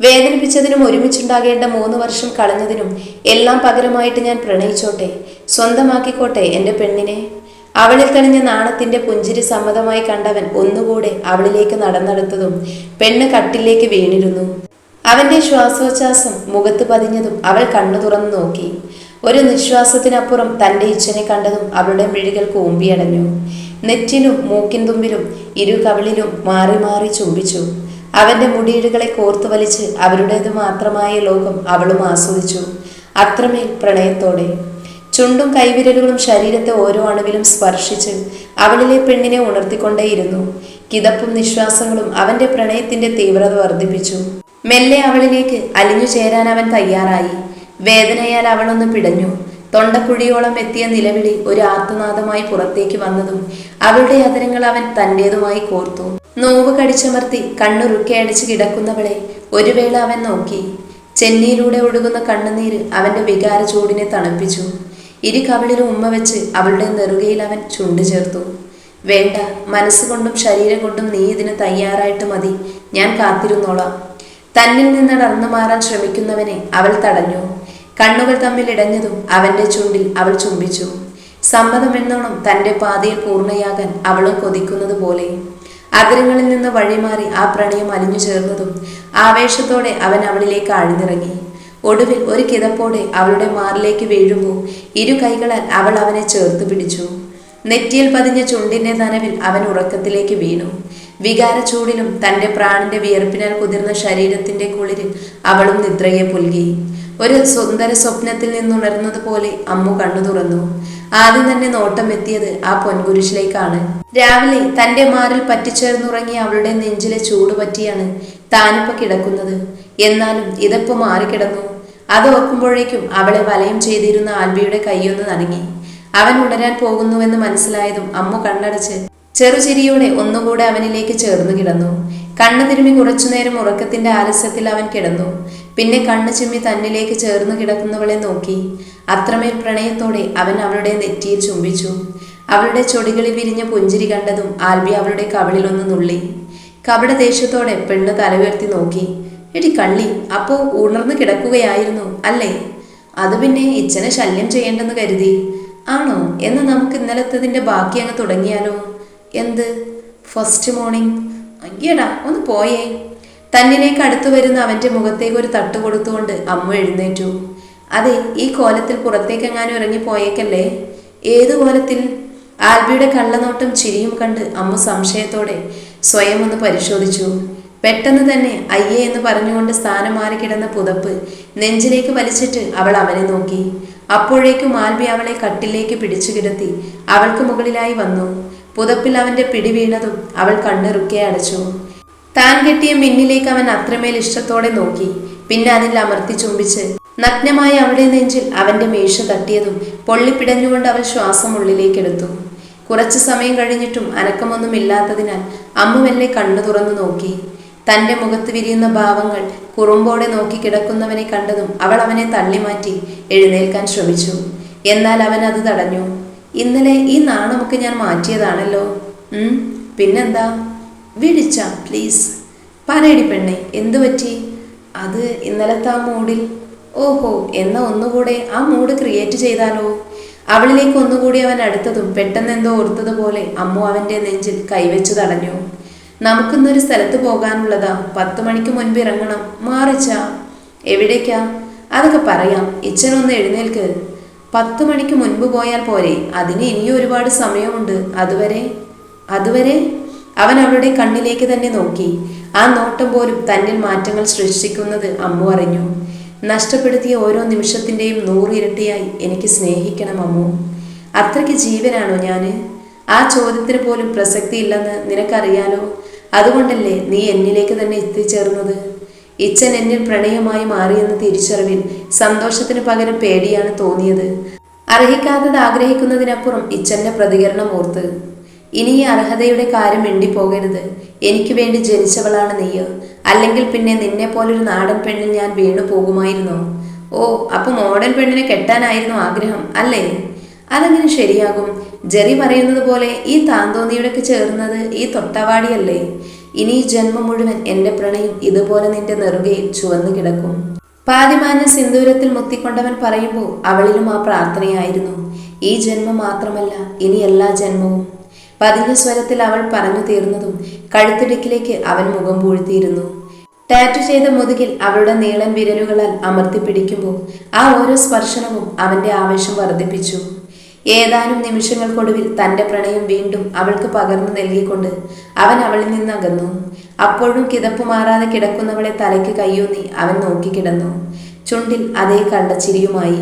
വേദനിപ്പിച്ചതിനും ഒരുമിച്ചുണ്ടാകേണ്ട മൂന്ന് വർഷം കളഞ്ഞതിനും എല്ലാം പകരമായിട്ട് ഞാൻ പ്രണയിച്ചോട്ടെ. സ്വന്തമാക്കിക്കോട്ടെ എന്റെ പെണ്ണിനെ. അവളിൽ തെളിഞ്ഞ നാണത്തിന്റെ പുഞ്ചിരി സമ്മതമായി കണ്ടവൻ ഒന്നുകൂടെ അവളിലേക്ക് നടന്നെടുത്തതും പെണ്ണ് കട്ടിലേക്ക് വീണിരുന്നു. അവന്റെ ശ്വാസോച്ഛ്വാസം മുഖത്ത് പതിഞ്ഞതും അവൾ കണ്ണു തുറന്നു നോക്കി. ഒരു നിശ്വാസത്തിനപ്പുറം തന്റെ ഇച്ഛനെ കണ്ടതും അവളുടെ മിഴികൾ കൂമ്പിയടഞ്ഞു. നെറ്റിനും മൂക്കിൻ തുമ്പിലും ഇരു കവിളിലും മാറി മാറി ചുംബിച്ചു. അവന്റെ മുടിയിഴകളെ കോർത്തു വലിച്ച് അവരുടേത് മാത്രമായ ലോകം അവളും ആസ്വദിച്ചു. അത്രമേൽ പ്രണയത്തോടെ. ചുണ്ടും കൈവിരലുകളും ശരീരത്തെ ഓരോ അണുവിലും സ്പർശിച്ച് അവളിലെ പെണ്ണിനെ ഉണർത്തിക്കൊണ്ടേയിരുന്നു. കിതപ്പും നിശ്വാസങ്ങളും അവന്റെ പ്രണയത്തിന്റെ തീവ്രത വർദ്ധിപ്പിച്ചു. മെല്ലെ അവളിലേക്ക് അലിഞ്ഞു ചേരാൻ അവൻ തയ്യാറായി. വേദനയാൽ അവളൊന്ന് പിടഞ്ഞു. തൊണ്ടക്കുഴിയോളം എത്തിയ നിലവിളി ഒരു ആർത്തനാദമായി പുറത്തേക്ക് വന്നതും അവളുടെ അതരങ്ങൾ അവൻ തന്റേതുമായി കോർത്തു. നോവ് കടിച്ചമർത്തി കണ്ണുറുക്കെ അടിച്ച് കിടക്കുന്നവളെ ഒരു വേള അവൻ നോക്കി. ചെന്നിയിലൂടെ ഒഴുകുന്ന കണ്ണുനീര് അവന്റെ വികാര ചൂടിനെ തണുപ്പിച്ചു. ഇരു കവിളിലും ഉമ്മ വെച്ച് അവളുടെ നെറുകയിൽ അവൻ ചുണ്ടു ചേർത്തു. വേണ്ട മനസ്സുകൊണ്ടും ശരീരം കൊണ്ടും നീ ഇതിന് തയ്യാറായിട്ട് മതി. ഞാൻ കാത്തിരുന്നോളാം. തന്നിൽ നിന്ന് നടന്നു മാറാൻ ശ്രമിക്കുന്നവനെ അവൾ തടഞ്ഞു. കണ്ണുകൾ തമ്മിൽ ഇടഞ്ഞതും അവന്റെ ചുണ്ടിൽ അവൾ ചുംബിച്ചു. സമ്മതമെന്നോണം തന്റെ പാതയിൽ പൂർണയാകാൻ അവളും കൊതിക്കുന്നത് പോലെ. അതിരങ്ങളിൽ നിന്ന് വഴിമാറി ആ പ്രണയം അലിഞ്ഞു ചേർന്നതും ആവേശത്തോടെ അവൻ അവളിലേക്ക് ആഴ്ന്നിറങ്ങി. ഒടുവിൽ ഒരു കിതപ്പോടെ അവളുടെ മാറിലേക്ക് വീഴുമ്പോൾ ഇരു കൈകളാൽ അവൾ അവനെ ചേർത്ത് പിടിച്ചു. നെറ്റിയിൽ പതിഞ്ഞ ചുണ്ടിന്റെ നനവിൽ അവൻ ഉറക്കത്തിലേക്ക് വീണു. വികാര ചൂടിലും തന്റെ പ്രാണിന്റെ വിയർപ്പിനാൽ കുതിർന്ന ശരീരത്തിന്റെ കുളിരിൽ അവളും നിദ്രയെ പുൽകി. ഒരു സുന്ദര സ്വപ്നത്തിൽ നിന്നുണർന്നതുപോലെ അമ്മു കണ്ണു തുറന്നു. ആദ്യം തന്നെ നോട്ടം എത്തിയത് ആ പൊൻകുരിശിലേക്കാണ്. രാവിലെ തന്റെ മാറിൽ പറ്റിച്ചേർന്നുറങ്ങിയ അവളുടെ നെഞ്ചിലെ ചൂട് പറ്റിയാണ് താനിപ്പോ കിടക്കുന്നത്. എന്നാലും ഇതിപ്പോ മാറിക്കിടന്നു? അത് ഓർക്കുമ്പോഴേക്കും അവളെ വലയം ചെയ്തിരുന്ന ആൽബിയുടെ കൈയൊന്ന് നനങ്ങി അവൻ ഉണരാൻ പോകുന്നുവെന്ന് മനസ്സിലായതും അമ്മ കണ്ണടച്ച് ചെറുചിരിയോടെ ഒന്നുകൂടെ അവനിലേക്ക് ചേർന്നു കിടന്നു. കണ്ണു തിരുമി കുറച്ചുനേരം ഉറക്കത്തിന്റെ ആലസ്യത്തിൽ അവൻ കിടന്നു. പിന്നെ കണ്ണു ചിമ്മി തന്നിലേക്ക് ചേർന്ന് കിടക്കുന്നവളെ നോക്കി. അത്രമേൽ പ്രണയത്തോടെ അവൻ അവളുടെ നെറ്റിയിൽ ചുംബിച്ചു. അവളുടെ ചൊടികളിൽ വിരിഞ്ഞ പുഞ്ചിരി കണ്ടതും ആൽബി അവളുടെ കവിളിലൊന്ന് നുള്ളി. കപട ദേഷ്യത്തോടെ പെണ്ണ് തലയുയർത്തി നോക്കി. എടി കള്ളി അപ്പോ ഉണർന്നു കിടക്കുകയായിരുന്നു അല്ലേ? അത് പിന്നെ ഇച്ഛനെ ശല്യം ചെയ്യേണ്ടെന്ന് കരുതി. ആണോ? എന്ന് നമുക്ക് ഇന്നലത്തതിന്റെ ബാക്കി അങ്ങ് തുടങ്ങിയാലോ? എന്ത്? First morning? അയ്യടാ ഒന്ന് പോയേ. തന്നിലേക്ക് അടുത്തു വരുന്ന അവന്റെ മുഖത്തേക്ക് ഒരു തട്ട് കൊടുത്തുകൊണ്ട് അമ്മ എഴുന്നേറ്റു. അതെ ഈ കോലത്തിൽ പുറത്തേക്കെങ്ങാനും ഇറങ്ങി പോയേക്കല്ലേ ഏതു കോലത്തിൽ? ആൽബിയുടെ കള്ളനോട്ടം ചിരിയും കണ്ട് അമ്മ സംശയത്തോടെ സ്വയം ഒന്ന് പരിശോധിച്ചു. പെട്ടെന്ന് തന്നെ അയ്യേ എന്ന് പറഞ്ഞുകൊണ്ട് സ്ഥാനം മാറി കിടന്ന പുതപ്പ് നെഞ്ചിലേക്ക് വലിച്ചിട്ട് അവൾ അവനെ നോക്കി. അപ്പോഴേക്കും ആൽബി അവളെ കട്ടിലേക്ക് പിടിച്ചു കിടത്തി അവൾക്ക് മുകളിലായി വന്നു. പുതപ്പിൽ അവന്റെ പിടി വീണതും അവൾ കണ്ണിറുക്കെ അടച്ചു. താൻ കെട്ടിയ മിന്നിലേക്ക് അവൻ അത്രമേൽ ഇഷ്ടത്തോടെ നോക്കി. പിന്നെ അതിൽ അമർത്തി ചുംബിച്ച് നഗ്നമായ അവളുടെ നെഞ്ചിൽ അവന്റെ മേശ തട്ടിയതും പൊള്ളിപ്പിടഞ്ഞുകൊണ്ട് അവൾ ശ്വാസം ഉള്ളിലേക്കെടുത്തു. കുറച്ചു സമയം കഴിഞ്ഞിട്ടും അനക്കമൊന്നും ഇല്ലാത്തതിനാൽ അമ്മ മെല്ലെ കണ്ണു തുറന്നു നോക്കി. തന്റെ മുഖത്ത് വിരിയുന്ന ഭാവങ്ങൾ കുറുമ്പോടെ നോക്കി കിടക്കുന്നവനെ കണ്ടതും അവൾ അവനെ തള്ളിമാറ്റി എഴുന്നേൽക്കാൻ ശ്രമിച്ചു. എന്നാൽ അവൻ അത് തടഞ്ഞു. ഇന്നലെ ഈ നാണമൊക്കെ ഞാൻ മാറ്റിയതാണല്ലോ. പിന്നെന്താ? വിളിച്ച പ്ലീസ് പറയടി പെണ്ണെ എന്തു പറ്റി? അത് ഇന്നലത്തെ ആ മൂഡിൽ. ഓഹോ എന്ന ഒന്നുകൂടെ ആ മൂഡ് ക്രിയേറ്റ് ചെയ്താലോ? അവളിലേക്ക് ഒന്നുകൂടി അവൻ അടുത്തതും പെട്ടെന്ന് എന്തോ ഓർത്തതുപോലെ അമ്മു അവന്റെ നെഞ്ചിൽ കൈവച്ചു തടഞ്ഞു. നമുക്കിന്നൊരു സ്ഥലത്ത് പോകാനുള്ളതാ. പത്ത് മണിക്ക് മുൻപ് ഇറങ്ങണം. മാറിച്ച. എവിടേക്കാ? അതൊക്കെ പറയാം. ഇച്ചനൊന്ന് എഴുന്നേൽക്ക്. പത്ത് മണിക്ക് മുൻപ് പോയാൽ പോരെ. അതിന് ഇനിയും ഒരുപാട് സമയമുണ്ട്. അതുവരെ? അതുവരെ? അവൻ അവളുടെ കണ്ണിലേക്ക് തന്നെ നോക്കി. ആ നോട്ടം പോലും തന്നിൽ മാറ്റങ്ങൾ സൃഷ്ടിക്കുന്നത് അമ്മു അറിഞ്ഞു. നഷ്ടപ്പെടുത്തിയ ഓരോ നിമിഷത്തിന്റെയും നൂറിരട്ടിയായി എനിക്ക് സ്നേഹിക്കണം അമ്മു. അത്രയ്ക്ക് ജീവനാണോ ഞാൻ ആ ചോദ്യത്തിന് പോലും പ്രസക്തിയില്ലെന്ന് നിനക്കറിയാലോ? അതുകൊണ്ടല്ലേ നീ എന്നിലേക്ക് തന്നെ എത്തിച്ചേർന്നത്? ഇച്ഛൻ എന്നിൽ പ്രണയമായി മാറിയെന്ന തിരിച്ചറിവിൽ സന്തോഷത്തിന് പകരം പേടിയാണ് തോന്നിയത്. അർഹിക്കാത്തത് ആഗ്രഹിക്കുന്നതിനപ്പുറം ഇച്ഛന്റെ പ്രതികരണം ഓർത്ത്. ഇനി ഈ അർഹതയുടെ കാര്യം മിണ്ടിപ്പോകരുത്. എനിക്ക് വേണ്ടി ജനിച്ചവളാണ് നീയ്. അല്ലെങ്കിൽ പിന്നെ നിന്നെ പോലൊരു നാടൻ പെണ്ണിൽ ഞാൻ വീണു പോകുമായിരുന്നോ. ഓ അപ്പൊ മോഡൽ പെണ്ണിനെ കെട്ടാനായിരുന്നു ആഗ്രഹം അല്ലേ? അതെങ്ങനെ ശരിയാകും? ജെറി പറയുന്നത് പോലെ ഈ താന്തോന്നിയുടെക്ക് ചേർന്നത് ഈ തൊട്ടവാടിയല്ലേ? ഇനി ജന്മം മുഴുവൻ എന്റെ പ്രണയം ഇതുപോലെ നിന്റെ നെറുകയിൽ ചുവന്നു കിടക്കും. പാതിമാന്യ സിന്ദൂരത്തിൽ മുത്തിക്കൊണ്ടവൻ പറയുമ്പോൾ അവളിലും ആ പ്രാർത്ഥനയായിരുന്നു. ഈ ജന്മം മാത്രമല്ല ഇനി എല്ലാ ജന്മവും. പതിഞ്ഞ സ്വരത്തിൽ അവൾ പറഞ്ഞു തീർന്നതും കഴുത്തിടുക്കിലേക്ക് അവൻ മുഖം പൂഴ്ത്തിയിരുന്നു. ടാറ്റു ചെയ്ത മുതുകിൽ അവളുടെ നീളൻ വിരലുകളാൽ അമർത്തി പിടിക്കുമ്പോൾ ആ ഓരോ സ്പർശനവും അവന്റെ ആവേശം വർദ്ധിപ്പിച്ചു. ഏതാനും നിമിഷങ്ങൾക്കൊടുവിൽ തന്റെ പ്രണയം വീണ്ടും അവൾക്ക് പകർന്നു നൽകിക്കൊണ്ട് അവൻ അവളിൽ നിന്ന് അകന്നു അപ്പോഴും കിതപ്പ് മാറാതെ കിടക്കുന്നവളെ തലയ്ക്ക് കയ്യൂന്നി അവൻ നോക്കിക്കിടന്നു ചുണ്ടിൽ അതേ കള്ളച്ചിരിയുമായി.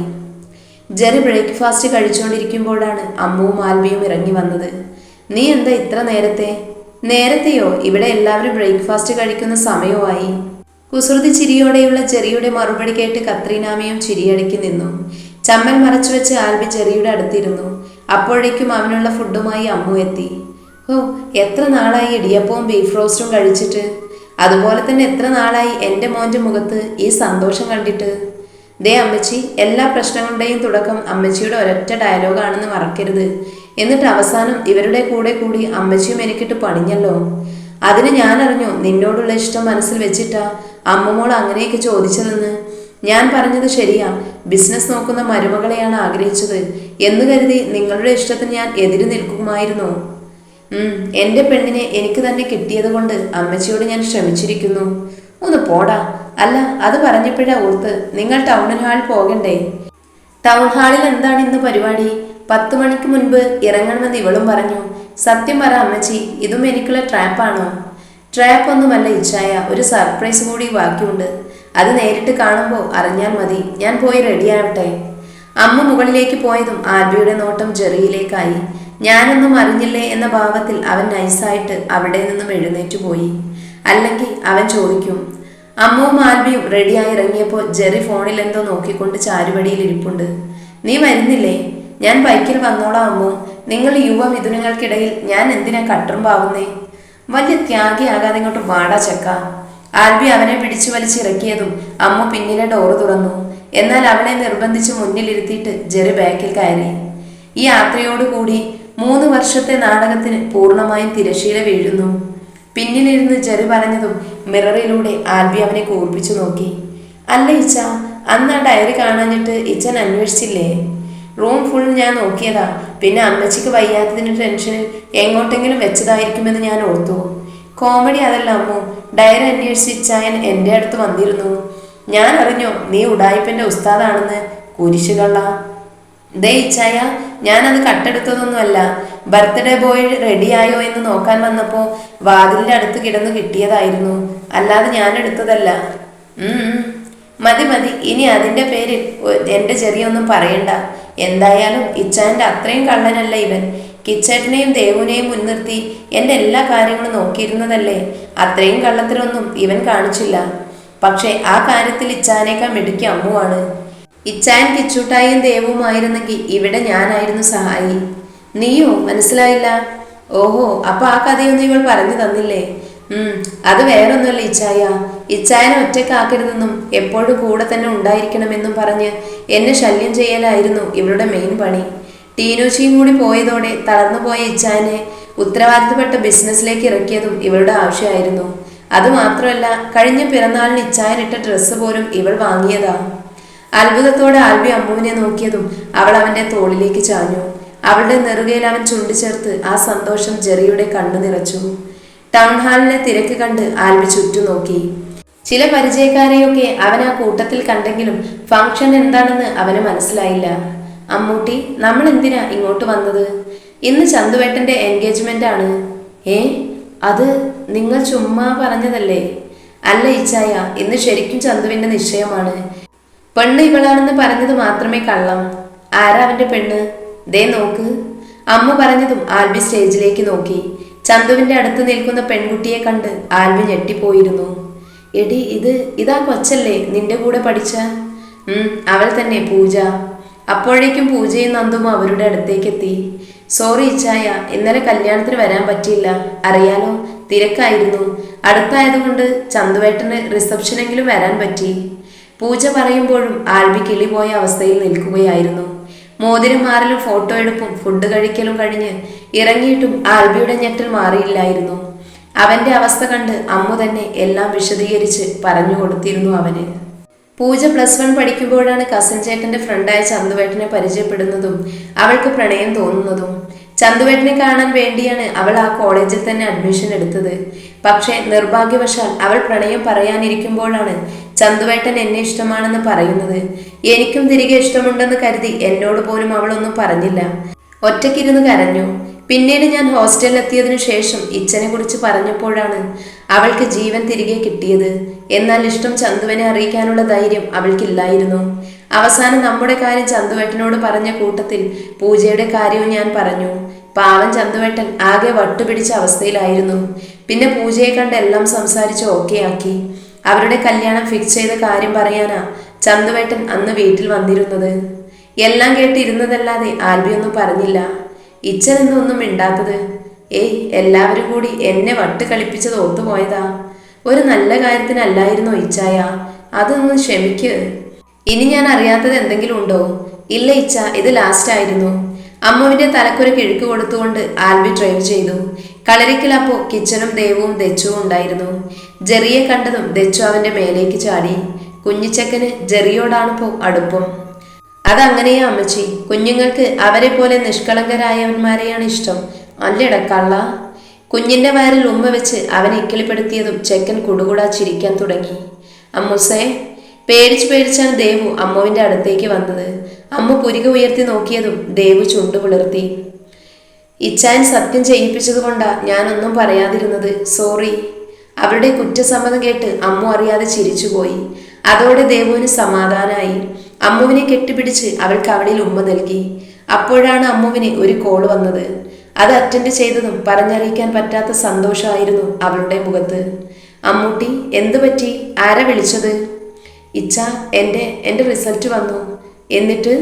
ജെറി ബ്രേക്ക്ഫാസ്റ്റ് കഴിച്ചുകൊണ്ടിരിക്കുമ്പോഴാണ് അമ്മുവും ആൽബിയും ഇറങ്ങി വന്നത്. നീ എന്താ ഇത്ര നേരത്തെ? നേരത്തെയോ? ഇവിടെ എല്ലാവരും ബ്രേക്ക്ഫാസ്റ്റ് കഴിക്കുന്ന സമയമായി കുസൃതി ചിരിയോടെയുള്ള ചെറിയുടെ മറുപടി കേട്ട് കത്രീനാമയും ചിരിയടക്കി നിന്നു. ചമ്മൽ മറച്ചു വെച്ച് ആൽബി ചെറിയുടെ അടുത്തിരുന്നു. അപ്പോഴേക്കും അവനുള്ള ഫുഡുമായി അമ്മു എത്തി. ഓ എത്ര നാളായി ഇടിയപ്പവും ബീഫ് റോസ്റ്റും കഴിച്ചിട്ട്? അതുപോലെ തന്നെ എത്ര നാളായി എന്റെ മോന്റെ മുഖത്ത് ഈ സന്തോഷം കണ്ടിട്ട്? ദേ അമ്മച്ചി എല്ലാ പ്രശ്നങ്ങളുടെയും തുടക്കം അമ്മച്ചിയുടെ ഒരൊറ്റ ഡയലോഗാണെന്ന് മറക്കരുത്. എന്നിട്ട് അവസാനം ഇവരുടെ കൂടെ കൂടി അമ്മച്ചിയും എനിക്കിട്ട് പണിഞ്ഞല്ലോ. അതിന് ഞാൻ അറിഞ്ഞു നിന്നോടുള്ള ഇഷ്ടം മനസ്സിൽ വെച്ചിട്ടാ അമ്മമോൾ അങ്ങനെയൊക്കെ ചോദിച്ചതെന്ന്. ഞാൻ പറഞ്ഞത് ശരിയാ ബിസിനസ് നോക്കുന്ന മരുമകളെയാണ് ആഗ്രഹിച്ചത് എന്ന് കരുതി നിങ്ങളുടെ ഇഷ്ടത്തിന് ഞാൻ എതിര് നിൽക്കുമായിരുന്നു. ഉം, എന്റെ പെണ്ണിനെ എനിക്ക് തന്നെ കിട്ടിയത് കൊണ്ട് അമ്മച്ചിയോട് ഞാൻ ശ്രമിച്ചിരിക്കുന്നു ഒന്ന് പോടാ. അല്ല അത് പറഞ്ഞപ്പോഴാ ഓർത്ത് നിങ്ങൾ ടൗൺ ഹാളിൽ പോകണ്ടേ? ടൗൺ ഹാളിൽ എന്താണ് ഇന്ന് പരിപാടി? പത്ത് മണിക്ക് മുൻപ് ഇറങ്ങണമെന്ന് ഇവളും പറഞ്ഞു. സത്യം പറ അമ്മച്ചി ഇതും എനിക്കുള്ള ട്രാപ്പാണോ ട്രാപ്പ് ഒന്നുമല്ല ഇച്ഛായ ഒരു സർപ്രൈസ് കൂടി ബാക്കിയുണ്ട്. അത് നേരിട്ട് കാണുമ്പോൾ അറിഞ്ഞാൽ മതി. ഞാൻ പോയി റെഡിയാവട്ടെ അമ്മ മുകളിലേക്ക് പോയതും ആൽബിയുടെ നോട്ടം ജെറിയിലേക്കായി. ഞാനൊന്നും അറിഞ്ഞില്ലേ എന്ന ഭാവത്തിൽ അവൻ നൈസായിട്ട് അവിടെ നിന്നും എഴുന്നേറ്റ് പോയി. അല്ലെങ്കിൽ അവൻ ചോദിക്കും അമ്മവും ആൽബിയും റെഡിയായി ഇറങ്ങിയപ്പോൾ ജെറി ഫോണിൽ എന്തോ നോക്കിക്കൊണ്ട് ചാരുപടിയിൽ ഇരിപ്പുണ്ട്. നീ വരുന്നില്ലേ? ഞാൻ ബൈക്കിൽ വന്നോളാം അമ്മു. നിങ്ങൾ യുവ മിഥുനങ്ങൾക്കിടയിൽ ഞാൻ എന്തിനാ കട്ടറും പാവുന്നേ? വലിയ ത്യാഗിയാകാതെ ഇങ്ങോട്ട് വാടാ ചക്ക. ആൽബി അവനെ പിടിച്ചു വലിച്ചിറക്കിയതും അമ്മ പിന്നിലെ ഡോർ തുറന്നു. എന്നാൽ അവളെ നിർബന്ധിച്ച് മുന്നിലിരുത്തിയിട്ട് ജെറി ബാക്കിൽ കയറി. ഈ യാത്രയോടുകൂടി മൂന്ന് വർഷത്തെ നാടകത്തിന് പൂർണമായും തിരശീല വീഴുന്നു. പിന്നിലിരുന്ന് ജെറി പറഞ്ഞതും മിററിലൂടെ ആൽബി അവനെ കൂർപ്പിച്ചു നോക്കി. അല്ല ഇച്ച അന്ന് ആ ഡയറി കാണാഞ്ഞിട്ട് ഇച്ചൻ അന്വേഷിച്ചില്ലേ? റൂം ഫുൾ ഞാൻ നോക്കിയതാ. പിന്നെ അമ്മച്ചിക്ക് വയ്യാത്തതിന്റെ ടെൻഷനിൽ എങ്ങോട്ടെങ്കിലും വെച്ചതായിരിക്കുമെന്ന് ഞാൻ ഓർത്തു. കോമഡി അതല്ല അമ്മു. ഡയറി അന്വേഷിച്ച് ഇച്ചായൻ എന്റെ അടുത്ത് വന്നിരുന്നു. ഞാൻ അറിഞ്ഞോ നീ ഉടായിപ്പന്റെ ഉസ്താദാണെന്ന്. കുരിശുകള്ള ദേ ഇച്ചായ ഞാനത് കട്ടെടുത്തതൊന്നുമല്ല. ബർത്ത്ഡേ ബോയ് റെഡിയായോ എന്ന് നോക്കാൻ വന്നപ്പോൾ വാതിലിന്റെ അടുത്ത് കിടന്ന് കിട്ടിയതായിരുന്നു. അല്ലാതെ ഞാൻ എടുത്തതല്ല. മതി മതി. ഇനി അതിന്റെ പേരിൽ എന്റെ ചെറിയൊന്നും പറയണ്ട. എന്തായാലും ഇച്ചാന്റെ അത്രയും കള്ളനല്ല ഇവൻ. കിച്ചേട്ടനെയും ദേവുനെയും മുൻനിർത്തി എന്റെ എല്ലാ കാര്യങ്ങളും നോക്കിയിരുന്നതല്ലേ? അത്രയും കള്ളത്തിലൊന്നും ഇവൻ കാണിച്ചില്ല. പക്ഷേ ആ കാര്യത്തിൽ ഇച്ചാനേക്കാൾ മിടുക്കി അമ്മുവാണ്. ഇച്ചാൻ കിച്ചൂട്ടായും ദേവുമായിരുന്നെങ്കിൽ ഇവിടെ ഞാനായിരുന്നു സഹായി. നീയോ? മനസ്സിലായില്ല? ഓഹോ അപ്പൊ ആ കഥയൊന്നും ഇവൾ പറഞ്ഞു തന്നില്ലേ? ഉം അത് വേറൊന്നുമല്ല ഇച്ചായ. ഇച്ചായനെ ഒറ്റക്കാക്കരുതെന്നും എപ്പോഴും കൂടെ തന്നെ ഉണ്ടായിരിക്കണമെന്നും പറഞ്ഞ് എന്നെ ശല്യം ചെയ്യലായിരുന്നു ഇവളുടെ മെയിൻ പണി. ടീനോച്ചിയും കൂടി പോയതോടെ തളർന്നുപോയ ഇച്ചായനെ ഉത്തരവാദിത്തപ്പെട്ട ബിസിനസ്സിലേക്ക് ഇറക്കിയതും ഇവളുടെ ആവശ്യമായിരുന്നു. അതുമാത്രമല്ല കഴിഞ്ഞ പിറന്നാളിന് ഇച്ചായനിട്ട ഡ്രസ്സ് പോലും ഇവൾ വാങ്ങിയതാ. അത്ഭുതത്തോടെ ആൽബി അമ്മുവിനെ നോക്കിയതും അവൾ അവന്റെ തോളിലേക്ക് ചാഞ്ഞു. അവളുടെ നെറുകയിൽ അവൻ ചുണ്ടിച്ചേർത്ത് ആ സന്തോഷം ജെറിയുടെ കണ്ണു നിറച്ചു. ടൗൺ ഹാളിലെ തിരക്ക് കണ്ട് ആൽബി ചുറ്റു നോക്കി ചില പരിചയക്കാരെയൊക്കെ അവൻ ആ കൂട്ടത്തിൽ കണ്ടെങ്കിലും ഫംഗ്ഷൻ എന്താണെന്ന് അവന് മനസ്സിലായില്ല. അമ്മൂട്ടി നമ്മൾ എന്തിനാ ഇങ്ങോട്ട് വന്നത്? ഇന്ന് ചന്തുവേട്ടന്റെ എൻഗേജ്മെന്റ് ആണ്. ഏ? അത് നിങ്ങൾ ചുമ്മാ പറഞ്ഞതല്ലേ? അല്ല ഇച്ചായ ഇന്ന് ശരിക്കും ചന്തുവിന്റെ നിശ്ചയമാണ്. പെണ്ണ് ഇവളാണെന്ന് പറഞ്ഞത് മാത്രമേ കള്ളം. ആരാ അവന്റെ പെണ്ണ്? ദേ നോക്ക്. അമ്മ പറഞ്ഞതും ആൽബി സ്റ്റേജിലേക്ക് നോക്കി. ചന്തുവിന്റെ അടുത്ത് നിൽക്കുന്ന പെൺകുട്ടിയെ കണ്ട് ആൽബി ഞെട്ടിപ്പോയിരുന്നു. എടി ഇത് ഇതാ കൊച്ചല്ലേ നിന്റെ കൂടെ പഠിച്ച? അവൾ തന്നെ പൂജ. അപ്പോഴേക്കും പൂജയും നന്ദും അവരുടെ അടുത്തേക്ക് എത്തി സോറി ഇച്ചായ ഇന്നലെ കല്യാണത്തിന് വരാൻ പറ്റിയില്ല. അറിയാലോ തിരക്കായിരുന്നു. അടുത്തായതുകൊണ്ട് ചന്തുവേട്ടന് റിസപ്ഷനെങ്കിലും വരാൻ പറ്റി. പൂജ പറയുമ്പോഴും ആൽബി കിളിപോയ അവസ്ഥയിൽ നിൽക്കുകയായിരുന്നു. മോതിരം മാറലും ഫോട്ടോ എടുപ്പും ഫുഡ് കഴിക്കലും കഴിഞ്ഞ് ഇറങ്ങിയിട്ടും ആൽബിയുടെ ഞെട്ടൽ മാറിയില്ലായിരുന്നു. അവന്റെ അവസ്ഥ കണ്ട് അമ്മു തന്നെ എല്ലാം വിശദീകരിച്ച് പറഞ്ഞു കൊടുത്തിരുന്നു അവന്. പൂജ പ്ലസ് വൺ പഠിക്കുമ്പോഴാണ് കസിൻ ചേട്ടന്റെ ഫ്രണ്ടായ ചന്തുവേട്ടനെ പരിചയപ്പെടുന്നതും അവൾക്ക് പ്രണയം തോന്നുന്നതും. ചന്തുവേട്ടനെ കാണാൻ വേണ്ടിയാണ് അവൾ ആ കോളേജിൽ തന്നെ അഡ്മിഷൻ എടുത്തത്. പക്ഷേ നിർഭാഗ്യവശാൽ അവൾ പ്രണയം പറയാനിരിക്കുമ്പോഴാണ് ചന്തുവേട്ടൻ എന്നെ ഇഷ്ടമാണെന്ന് പറയുന്നത്. എനിക്കും തിരികെ ഇഷ്ടമുണ്ടെന്ന് കരുതി എന്നോട് പോലും അവളൊന്നും പറഞ്ഞില്ല. ഒറ്റയ്ക്കിരുന്ന് കരഞ്ഞു. പിന്നീട് ഞാൻ ഹോസ്റ്റലിലെത്തിയതിനു ശേഷം ഇച്ഛനെ കുറിച്ച് പറഞ്ഞപ്പോഴാണ് അവൾക്ക് ജീവൻ തിരികെ കിട്ടിയത്. എന്നാൽ ഇഷ്ടം ചന്തുവിനെ അറിയിക്കാനുള്ള ധൈര്യം അവൾക്കില്ലായിരുന്നു. അവസാനം നമ്മുടെ കാര്യം ചന്തുവേട്ടനോട് പറഞ്ഞ കൂട്ടത്തിൽ പൂജയുടെ കാര്യവും ഞാൻ പറഞ്ഞു. പാവൻ ചന്തുവേട്ടൻ ആകെ വട്ടുപിടിച്ച അവസ്ഥയിലായിരുന്നു. പിന്നെ പൂജയെ കണ്ട് എല്ലാം സംസാരിച്ച് ഓക്കെ ആക്കി. അവരുടെ കല്യാണം ഫിക്സ് ചെയ്ത കാര്യം പറയാനാ ചന്തുവേട്ടൻ അന്ന് വീട്ടിൽ വന്നിരുന്നത്. എല്ലാം കേട്ടിരുന്നതല്ലാതെ ആൽബിയൊന്നും പറഞ്ഞില്ല. ഇച്ഛൻ എന്നൊന്നും മിണ്ടാത്തത്? ഏയ് എല്ലാവരും കൂടി എന്നെ വട്ട് കളിപ്പിച്ചത് ഓത്തുപോയതാ ഒരു നല്ല കാര്യത്തിനല്ലായിരുന്നോ ഇച്ചായ? അതൊന്ന് ക്ഷമിക്ക്. ഇനി ഞാൻ അറിയാത്തത് എന്തെങ്കിലും ഉണ്ടോ? ഇല്ല ഇച്ച ഇത് ലാസ്റ്റ് ആയിരുന്നു. അമ്മുവിന്റെ തലക്കൊരു കിഴുക്ക് കൊടുത്തുകൊണ്ട് ആൽബി ഡ്രൈവ് ചെയ്തു. കളരിക്കലപ്പോ കിച്ചനും ദേവവും ദച്ചുവും ഉണ്ടായിരുന്നു. ജെറിയെ കണ്ടതും ദച്ചു അവന്റെ മേലേക്ക് ചാടി. കുഞ്ഞിച്ചക്കന് ജെറിയോടാണിപ്പോ അടുപ്പം. അതങ്ങനെയാ അമ്മച്ചി. കുഞ്ഞുങ്ങൾക്ക് അവരെ പോലെ നിഷ്കളങ്കരായവന്മാരെയാണ് ഇഷ്ടം. അല്ലട കള്ള കുഞ്ഞിന്റെ വയറിൽ ഉമ്മ വെച്ച് അവനെ ഇക്കിളിപ്പെടുത്തിയതും ചെക്കൻ കുടുകുടാ ചിരിക്കാൻ തുടങ്ങി. അമ്മുസേ പേടിച്ച് പേടിച്ചാണ് ദേവു അമ്മുവിന്റെ അടുത്തേക്ക് വന്നത്. അമ്മു പുരിക ഉയർത്തി നോക്കിയതും ദേവു ചുണ്ടു പുലർത്തി. ഇച്ചായൻ സത്യം ചെയ്യിപ്പിച്ചതുകൊണ്ടാ ഞാനൊന്നും പറയാതിരുന്നത്. സോറി. അവരുടെ കുറ്റസമ്മതം കേട്ട് അമ്മു അറിയാതെ ചിരിച്ചുപോയി. അതോടെ ദേവുവിന് സമാധാനായി. അമ്മുവിനെ കെട്ടിപ്പിടിച്ച് അവൾക്ക് അവളിൽ ഉമ്മ നൽകി. അപ്പോഴാണ് അമ്മുവിന് ഒരു കോൾ വന്നത്. അത് അറ്റൻഡ് ചെയ്തതും പറഞ്ഞറിയിക്കാൻ പറ്റാത്ത സന്തോഷമായിരുന്നു അവളുടെ മുഖത്ത്. അമ്മൂട്ടി എന്തു പറ്റി? ആരാ വിളിച്ചത്? ഇച്ച എന്റെ എന്റെ റിസൾട്ട് വന്നു. എന്നിട്ട്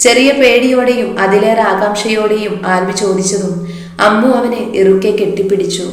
ചെറിയ പേടിയോടെയും അതിലേറെ ആകാംക്ഷയോടെയും ആൽബി ചോദിച്ചതും അമ്മു അവനെ ഇറുക്കെ കെട്ടിപ്പിടിച്ചു.